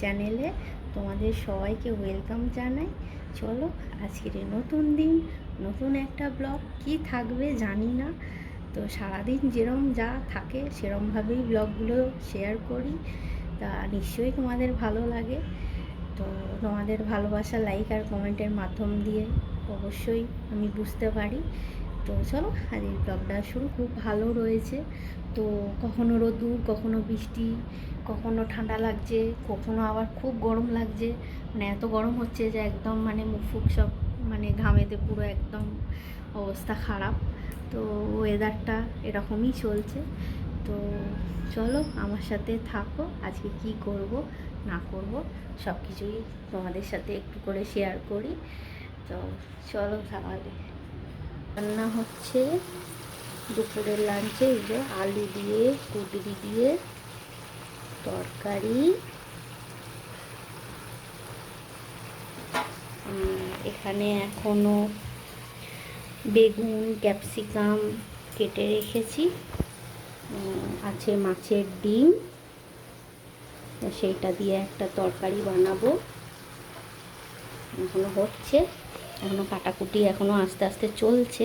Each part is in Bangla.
চ্যানেলে তোমাদের সবাইকে ওয়েলকাম জানাই। চলো, আজকের নতুন দিন, নতুন একটা ব্লগ কি থাকবে জানি না। তো সারাদিন যেরম যা থাকে, সেরমভাবেই ব্লগগুলো শেয়ার করি। তা নিশ্চয়ই তোমাদের ভালো লাগে। তো তোমাদের ভালোবাসা লাইক আর কমেন্টের মাধ্যম দিয়ে অবশ্যই আমি বুঝতে পারি। তো চলো আজ এই ব্লগটা শুরু। খুব ভালো রয়েছে। তো কখনো রোদুর কখনো বৃষ্টি, কখনো ঠান্ডা লাগছে, কখনো আবার খুব গরম লাগছে। মানে এত গরম হচ্ছে যে একদম মানে মুখ ফুক সব মানে ঘামেতে পুরো একদম অবস্থা খারাপ। তো ওয়েদারটা এরকমই চলছে। তো চলো, আমার সাথে থাকো। আজকে কি করব, না করব সব কিছুই তোমাদের সাথে একটু করে শেয়ার করি। তো চলো তাহলে। রান্না হচ্ছে দুপুরের লাঞ্চে, এই যে আলু দিয়ে, কুদরি দিয়ে, তরকারি এখানে এখনও বেগুন, ক্যাপসিকাম কেটে রেখেছি। আছে মাছের ডিম। সেইটা দিয়ে একটা তরকারি বানাবো। এখনও হচ্ছে। এখনও কাটাকুটি এখনও আস্তে আস্তে চলছে।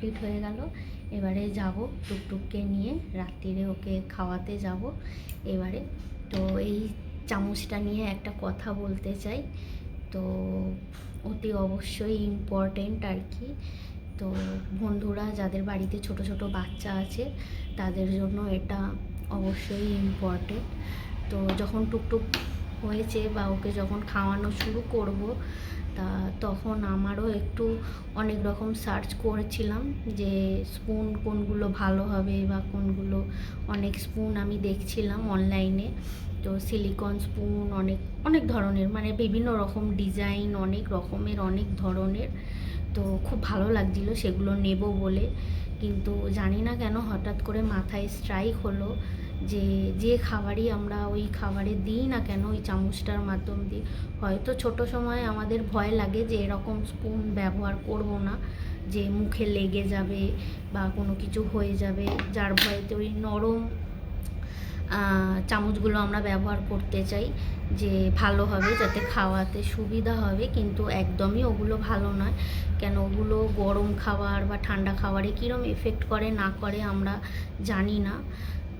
কমপ্লিট হয়ে গেল। এবারে যাব টুকটুককে নিয়ে, রাত্রিরে ওকে খাওয়াতে যাব। এবারে তো এই চামচটা নিয়ে একটা কথা বলতে চাই। তো অতি অবশ্যই ইম্পর্টেন্ট আর কি। তো বন্ধুরা, যাদের বাড়িতে ছোট ছোট বাচ্চা আছে, তাদের জন্য এটা অবশ্যই ইম্পর্টেন্ট তো যখন টুকটুক হয়েছে বা ওকে যখন খাওয়ানো শুরু করব, তা তখন আমারও একটু অনেক রকম সার্চ করেছিলাম যে স্পুন কোনগুলো ভালো হবে বা কোনগুলো অনেক স্পুন আমি দেখছিলাম অনলাইনে তো সিলিকন স্পুন অনেক অনেক ধরনের মানে বিভিন্ন রকম ডিজাইন অনেক রকমের, অনেক ধরনের। তো খুব ভালো লাগছিল সেগুলো নেব বলে। কিন্তু জানি না কেন হঠাৎ করে মাথায় স্ট্রাইক হলো। যে যে খাবারই আমরা ওই খাবারে দিই না কেন, ওই চামচটার মাধ্যম দিয়ে। হয়তো ছোট সময় আমাদের ভয় লাগে যে, এরকম স্পুন ব্যবহার করব না, যে মুখে লেগে যাবে বা কোনো কিছু হয়ে যাবে, যার ভয়েতে ওই নরম চামচগুলো আমরা ব্যবহার করতে চাই, যে ভালো হবে যাতে খাওয়াতে সুবিধা হবে, কিন্তু একদমই ওগুলো ভালো নয়। কেন ওগুলো গরম খাবার বা ঠান্ডা খাবারে কীরকম এফেক্ট করে, না করে আমরা জানি না।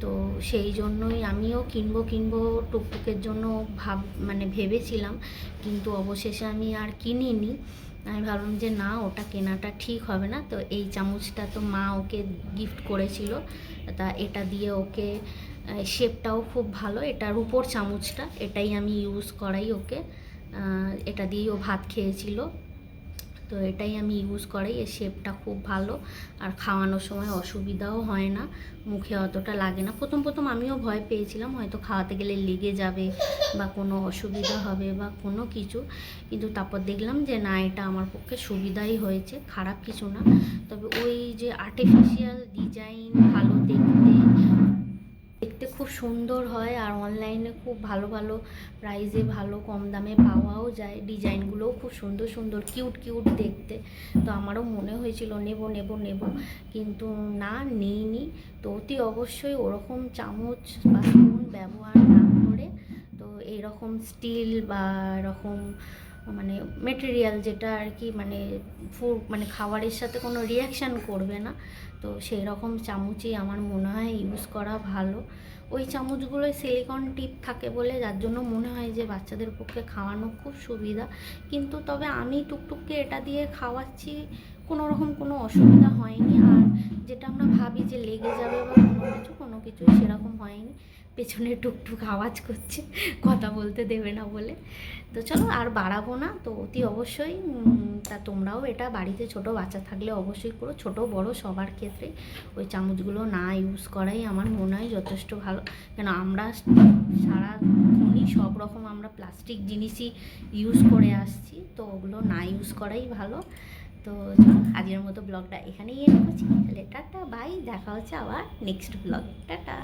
তো সেই জন্যই আমিও কিনবো কিনবো, টুকটুকের জন্য ভাব মানে ভেবেছিলাম। কিন্তু অবশেষে আমি আর কিনিনি। আমি ভাবলাম যে না, ওটা কেনাটা ঠিক হবে না। তো এই চামচটা তো মা ওকে গিফট করেছিল। তা এটা দিয়ে ওকে শেপটাও খুব ভালো। এটা রুপোর চামচটা, এটাই আমি ইউজ করাই ওকে। এটা দিয়েই ও ভাত খেয়েছিল। তো এটাই আমি ইউজ করাই, এর শেপটা খুব ভালো। আর খাওয়ানোর সময় অসুবিধাও হয় না, মুখে অতটা লাগে না। প্রথম প্রথম আমিও ভয় পেয়েছিলাম, হয়তো খাওয়াতে গেলে লেগে যাবে বা কোনো অসুবিধা হবে বা কোনো কিছু। কিন্তু তারপর দেখলাম যে না, এটা আমার পক্ষে সুবিধাই হয়েছে, খারাপ কিছু না। তবে ওই যে আর্টিফিশিয়াল ডিজাইন ভালো দেখতে দেখতে খুব সুন্দর হয় আর অনলাইনে খুব ভালো ভালো প্রাইসে ভালো কম দামে পাওয়াও যায়। ডিজাইনগুলোও খুব সুন্দর সুন্দর কিউট কিউট দেখতে। তো আমারও মনে হয়েছিল নেব নেব নেব। কিন্তু না নিইনি। তো অতি অবশ্যই ওরকম চামচ বা স্পুন ব্যবহার না করে তো এইরকম স্টিল বা এরকম মানে মেটেরিয়াল যেটা আর কি মানে ফুড মানে খাবারের সাথে কোনো রিয়াকশান করবে না। তো সেই রকম চামচই আমার মনে হয় ইউজ করা ভালো। ওই চামচগুলোয় সিলিকন টিপ থাকে বলে যার জন্য মনে হয় যে বাচ্চাদের পক্ষে খাওয়ানো খুব সুবিধা। কিন্তু তবে আমি টুকটুককে এটা দিয়ে খাওয়াচ্ছি, কোনো রকম কোনো অসুবিধা হয়নি। আর যেটা আমরা ভাবি যে লেগে যাবে বা কোনো কিছু কোনো কিছু সেরকম হয়নি। পেছনে টুকটুক আওয়াজ করছে, কথা বলতে দেবে না বলে। তো চলো আর বাড়াবো না, তো অতি অবশ্যই তা তোমরাও এটা বাড়িতে ছোট বাচ্চা থাকলে অবশ্যই করো। ছোট, বড় সবার ক্ষেত্রে ওই চামচগুলো না ইউজ করাই আমার মনে হয় যথেষ্ট ভালো। কেন আমরা সারাক্ষণই সব রকম আমরা প্লাস্টিক জিনিসই ইউজ করে আসছি, তো ওগুলো না ইউজ করাই ভালো। তো আজকের মতো ব্লগটা এখানেই এনে করছি। তাহলে টাটা বাই দেখা হচ্ছে আবার নেক্সট ব্লগে টাটা।